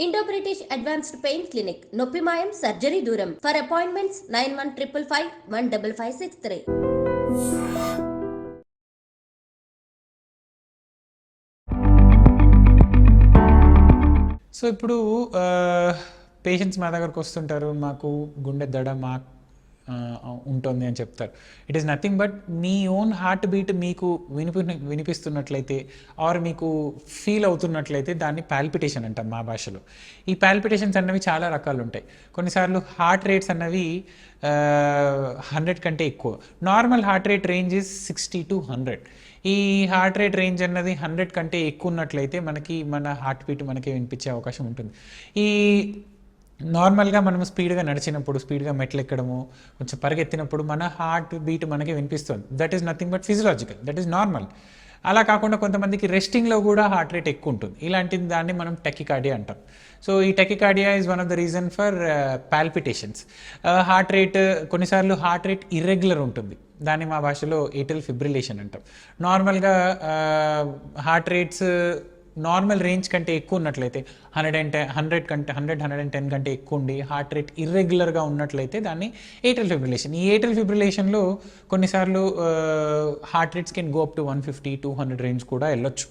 Indo British advanced pain clinic నొప్పి మాయం surgery దూరం for appointments nine one triple five one double five six three so ఇప్పుడు uh, patients మా దగ్గరకు వస్తుంటారు. మాకు గుండె దడ మా ఉంటుంది అని చెప్తారు. ఇట్ ఈస్ నథింగ్ బట్ మీ ఓన్ హార్ట్ బీట్ మీకు వినిపి వినిపిస్తున్నట్లయితే ఆర్ మీకు ఫీల్ అవుతున్నట్లయితే దాన్ని పాల్పిటేషన్ అంటాం మా భాషలో. ఈ పాల్పిటేషన్స్ అన్నవి చాలా రకాలు ఉంటాయి కొన్నిసార్లు హార్ట్ రేట్స్ అన్నవి హండ్రెడ్ కంటే ఎక్కువ. Normal heart rate range is sixty to hundred ఈ హార్ట్ రేట్ రేంజ్ అన్నది హండ్రెడ్ కంటే ఎక్కువ ఉన్నట్లయితే మనకి మన హార్ట్ బీట్ మనకి వినిపించే అవకాశం ఉంటుంది. ఈ నార్మల్గా మనం స్పీడ్గా నడిచినప్పుడు స్పీడ్గా మెట్లు ఎక్కడము కొంచెం పరిగెత్తినప్పుడు మన హార్ట్ బీట్ మనకి వినిపిస్తుంది. That is nothing but physiological that is normal అలా కాకుండా కొంతమందికి రెస్టింగ్లో కూడా హార్ట్ రేట్ ఎక్కువ ఉంటుంది. ఇలాంటి దాన్ని మనం టెకికార్డియా అంటాం. సో ఈ tachycardia is one of the reason for palpitations heart rate కొన్నిసార్లు హార్ట్ రేట్ ఇర్రెగ్యులర్ ఉంటుంది. దాన్ని మా భాషలో ఏటల్ ఫిబ్రిలేషన్ అంటాం. నార్మల్గా హార్ట్ రేట్స్ నార్మల్ రేంజ్ కంటే ఎక్కువ ఉన్నట్లయితే హండ్రెడ్ అండ్ టెన్ హండ్రెడ్ కంటే హండ్రెడ్ హండ్రెడ్ అండ్ టెన్ కంటే ఎక్కువ ఉండి హార్ట్ రేట్ ఇర్రెగ్యులర్గా ఉన్నట్లయితే దాన్ని ఏటల్ ఫిబ్రిలేషన్ ఈ ఏటల్ ఫిబ్రిలేషన్లో కొన్నిసార్లు heart rates can go up to one fifty two hundred range కూడా వెళ్ళొచ్చు.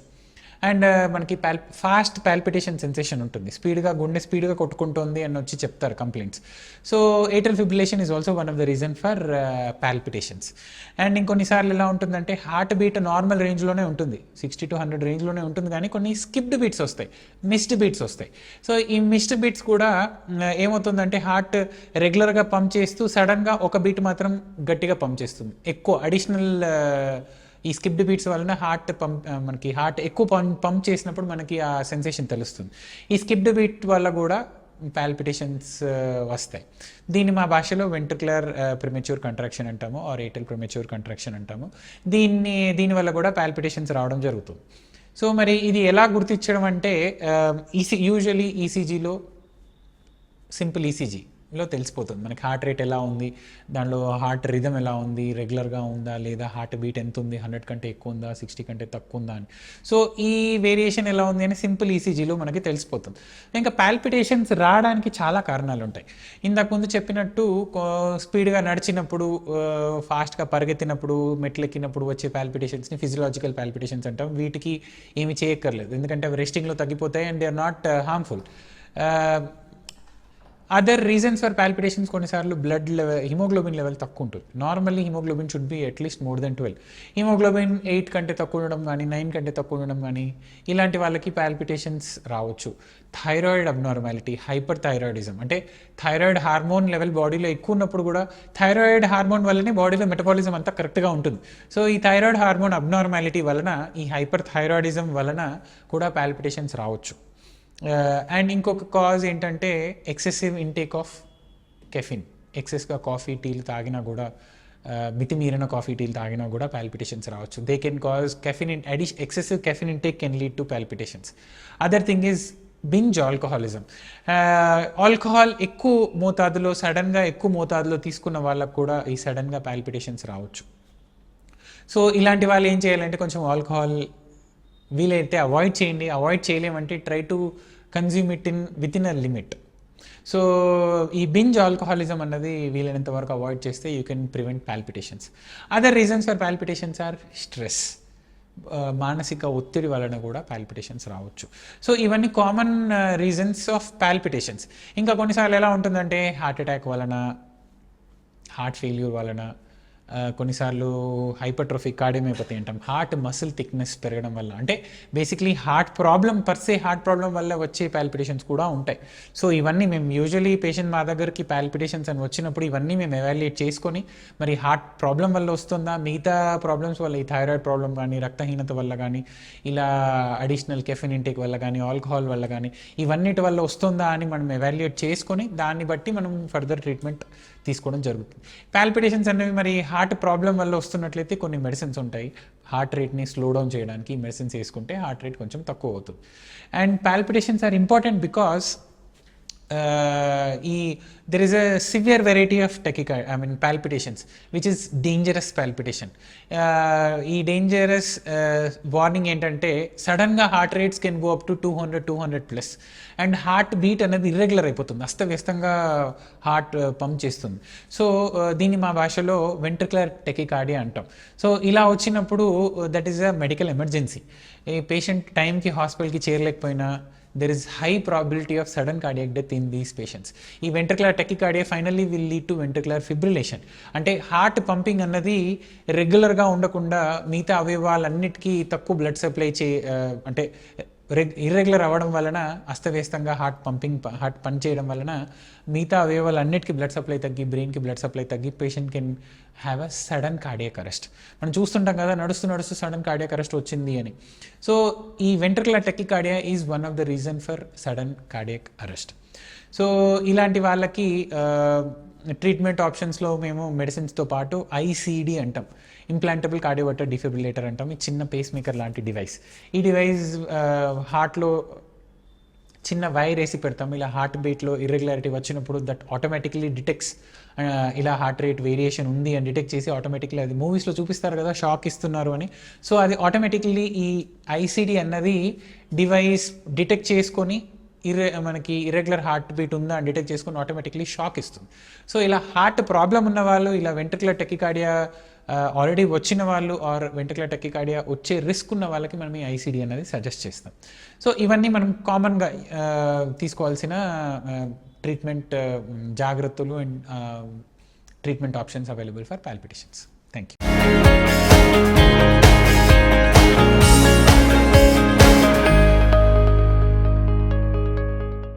అండ్ uh, మనకి పాల్ ఫాస్ట్ పాల్పిటేషన్ సెన్సేషన్ ఉంటుంది. స్పీడ్గా గుండె స్పీడ్గా కొట్టుకుంటుంది అని వచ్చి చెప్తారు complaints. So atrial fibrillation is also one of the reason for palpitations and ఇంకొన్నిసార్లు ఎలా ఉంటుందంటే హార్ట్ బీట్ నార్మల్ రేంజ్లోనే ఉంటుంది. సిక్స్టీ టు హండ్రెడ్ రేంజ్లోనే ఉంటుంది కానీ కొన్ని స్కిప్డ్ బీట్స్ వస్తాయి. మిస్డ్ బీట్స్ వస్తాయి. సో ఈ మిస్డ్ బీట్స్ కూడా ఏమవుతుందంటే హార్ట్ రెగ్యులర్గా పంప్ చేస్తూ సడన్గా ఒక బీట్ మాత్రం గట్టిగా పంప్ చేస్తుంది. ఎక్కువ అడిషనల్ uh, ఈ స్కిప్డ్ బీట్స్ వలన హార్ట్ పంప్ మనకి హార్ట్ ఎక్కువ పంప్ పంప్ చేసినప్పుడు మనకి ఆ సెన్సేషన్ తెలుస్తుంది. ఈ స్కిప్డ్ బీట్ వల్ల కూడా పాల్పిటేషన్స్ వస్తాయి. దీన్ని మా భాషలో వెంట్రుకులర్ ప్రిమెచ్యూర్ కంట్రాక్షన్ అంటాము ఆర్ ఎయిటల్ ప్రిమెచ్యూర్ కంట్రాక్షన్ అంటాము. దీన్ని దీనివల్ల కూడా పాల్పిటేషన్స్ రావడం జరుగుతుంది. సో మరి ఇది ఎలా గుర్తించడం అంటే ఈసీ యూజువలీ ఈసీజీలో సింపుల్ ఈసీజీ లో తెలిసిపోతుంది. మనకి హార్ట్ రేట్ ఎలా ఉంది? దానిలో హార్ట్ రిధమ్ ఎలా ఉంది? రెగ్యులర్గా ఉందా? లేదా హార్ట్ బీట్ ఎంత ఉంది? హండ్రెడ్ కంటే ఎక్కువ ఉందా? సిక్స్టీ కంటే తక్కువ ఉందా? అని. సో ఈ వేరియేషన్ ఎలా ఉంది? అని సింపుల్ ఈసీజీలో మనకి తెలిసిపోతుంది. ఇంకా పాల్పిటేషన్స్ రావడానికి చాలా కారణాలు ఉంటాయి. ఇందాక ముందు చెప్పినట్టు స్పీడ్గా నడిచినప్పుడు ఫాస్ట్గా పరిగెత్తినప్పుడు మెట్లు ఎక్కినప్పుడు వచ్చే పాల్పిటేషన్స్ని ఫిజియలాజికల్ పాల్పిటేషన్స్ అంటాం. వీటికి ఏమి చేయక్కర్లేదు. ఎందుకంటే అవి రెస్టింగ్లో తగ్గిపోతాయి and they are not harmful other reasons for palpitations కొన్నిసార్లు బ్లడ్ లెవెల్ హిమోగ్లోబిన్ లెవెల్ తక్కువ ఉంటుంది. Normally haemoglobin should be at least more than twelve haemoglobin eight కంటే తక్కువ ఉండడం కానీ నైన్ కంటే తక్కువ ఉండడం కానీ ఇలాంటి వాళ్ళకి పాల్పిటేషన్స్ రావచ్చు. థైరాయిడ్ అబ్నార్మాలిటీ హైపర్ థైరాయిడిజం అంటే థైరాయిడ్ హార్మోన్ లెవెల్ బాడీలో ఎక్కువ ఉన్నప్పుడు కూడా థైరాయిడ్ హార్మోన్ వల్లనే బాడీలో మెటబాలిజం అంతా కరెక్ట్గా ఉంటుంది. సో ఈ థైరాయిడ్ హార్మోన్ అబ్నార్మాలిటీ వలన ఈ హైపర్ థైరాయిడిజం వలన కూడా పాల్పిటేషన్స్ రావచ్చు. Uh, అండ్ ఇంకొక కాజ్ ఏంటంటే ఎక్సెసివ్ ఇంటేక్ ఆఫ్ కెఫిన్ ఎక్సెస్గా కాఫీ టీలు తాగినా కూడా uh, మితిమీరిన కాఫీ టీలు తాగినా కూడా పాల్పిటేషన్స్ రావచ్చు. They can cause caffeine in అడిష్ excessive caffeine intake can lead to palpitations other thing is binge alcoholism alcohol ఎక్కువ మోతాదులో సడన్గా ఎక్కువ మోతాదులో తీసుకున్న వాళ్ళకు కూడా ఈ సడన్గా పాల్పిటేషన్స్ రావచ్చు. సో ఇలాంటి వాళ్ళు ఏం చేయాలంటే కొంచెం ఆల్కహాల్ వీలైతే అవాయిడ్ చేయండి. Avoid చేయలేమంటే try to consume it in with in a limit so ఈ బింజ్ ఆల్కహాలిజం అన్నది వీలైనంత వరకు అవాయిడ్ చేస్తే you can prevent palpitations other reasons for palpitations are stress మానసిక ఒత్తిడి వలన కూడా పాల్పిటేషన్స్ రావచ్చు. సో ఇవన్నీ కామన్ రీజన్స్ ఆఫ్ పాల్పిటేషన్స్ ఇంకా కొన్నిసార్లు ఎలా ఉంటుందంటే హార్ట్ అటాక్ వలన హార్ట్ ఫెయిల్యూర్ వలన కొన్నిసార్లు హైపర్ట్రోఫిక్ కార్డియోమైపతి అంటాం. హార్ట్ మసిల్ థిక్నెస్ పెరగడం వల్ల. అంటే basically heart problem per se heart problem వల్ల వచ్చే పాల్పిటేషన్స్ కూడా ఉంటాయి. సో ఇవన్నీ మేము యూజువలీ పేషెంట్ మా దగ్గరికి పాల్పిటేషన్స్ అని వచ్చినప్పుడు ఇవన్నీ మేము ఎవాల్యుయేట్ చేసుకొని మరి హార్ట్ ప్రాబ్లం వల్ల వస్తుందా మిగతా ప్రాబ్లమ్స్ వల్ల ఈ థైరాయిడ్ ప్రాబ్లం కానీ రక్తహీనత వల్ల కానీ ఇలా అడిషనల్ కెఫిన్ ఇంటేక్ వల్ల కానీ ఆల్కహాల్ వల్ల కానీ ఇవన్నిటి వల్ల వస్తుందా అని మనం ఎవాల్యుయేట్ చేసుకొని దాన్ని బట్టి మనం ఫర్దర్ ట్రీట్మెంట్ తీసుకోవడం జరుగుతుంది. పాల్పిటేషన్స్ అనేవి మరి హార్ట్ ప్రాబ్లం వల్ల వస్తున్నట్లయితే కొన్ని మెడిసిన్స్ ఉంటాయి. హార్ట్ రేట్ని స్లో డౌన్ చేయడానికి మెడిసిన్స్ వేసుకుంటే హార్ట్ రేట్ కొంచెం తక్కువ అవుతుంది. And palpitations are important because ఈ there is a severe variety of టెకికా I mean palpitations which is dangerous palpitation ఈ డేంజరస్ వార్నింగ్ ఏంటంటే సడన్గా heart rates can go up to two hundred two hundred plus and heart beat అనేది irregular అయిపోతుంది. అస్తవ్యస్తంగా heart pump చేస్తుంది. So దీన్ని మా భాషలో వెంట్రికులర్ టెకికార్డియా అంటాం. సో ఇలా వచ్చినప్పుడు that is a medical emergency ఈ పేషెంట్ టైంకి హాస్పిటల్కి చేరలేకపోయినా there is high probability of sudden cardiac death in these patients ఈ ventricular tachycardia finally will lead to ventricular fibrillation అంటే హార్ట్ పంపింగ్ అన్నది రెగ్యులర్గా ఉండకుండా మిగతా అవయవాలన్నిటికీ తక్కువ బ్లడ్ సప్లై చే అంటే ఇర్రెగ్యులర్ అవ్వడం వలన అస్తవ్యస్తంగా హార్ట్ పంపింగ్ హార్ట్ పని చేయడం వలన మిగతా అవయవాలన్నిటికీ బ్లడ్ సప్లై తగ్గి బ్రెయిన్కి బ్లడ్ సప్లై తగ్గి patient can have a sudden cardiac arrest మనం చూస్తుంటాం కదా నడుస్తూ నడుస్తూ సడన్ కార్డియక్ అరెస్ట్ వచ్చింది అని. సో ఈ ventricular tachycardia is one of the reason for sudden cardiac arrest so ఇలాంటి వాళ్ళకి uh, ట్రీట్మెంట్ ఆప్షన్స్లో మేము మెడిసిన్స్తో పాటు ఐసీడీ అంటాం. ఇంప్లాంటబుల్ కార్డియోవర్టర్ డిఫిబ్రిలేటర్ అంటాం. ఈ చిన్న పేస్ మేకర్ లాంటి డివైస్ ఈ డివైస్ హార్ట్లో చిన్న వైర్ వేసి పెడతాం. ఇలా హార్ట్ బీట్లో ఇర్రెగ్యులారిటీ వచ్చినప్పుడు దట్ ఆటోమేటిక్లీ డిటెక్ట్స్ ఇలా హార్ట్ రేట్ వేరియేషన్ ఉంది అని డిటెక్ట్ చేసి ఆటోమేటిక్లీ అది మూవీస్లో చూపిస్తారు కదా షాక్ ఇస్తున్నారు అని. సో అది ఆటోమేటిక్లీ ఈ ఐసీడీ అన్నది డివైస్ డిటెక్ట్ చేసుకొని ఇర్రె మనకి ఇర్రెగ్యులర్ హార్ట్ బీట్ ఉందా అని డిటెక్ట్ చేసుకుని ఆటోమేటిక్లీ షాక్ ఇస్తుంది. సో ఇలా హార్ట్ ప్రాబ్లం ఉన్న వాళ్ళు ఇలా వెంట్రికులర్ టెక్కికార్డియా ఆల్రెడీ వచ్చిన వాళ్ళు ఆర్ వెంట్రికులర్ టెక్కికార్డియా వచ్చే రిస్క్ ఉన్న వాళ్ళకి మనం ఈ ఐసీడీ అనేది సజెస్ట్ చేస్తాం. సో ఇవన్నీ మనం కామన్గా తీసుకోవాల్సిన ట్రీట్మెంట్ జాగ్రత్తలు and treatment options available for palpitations thank you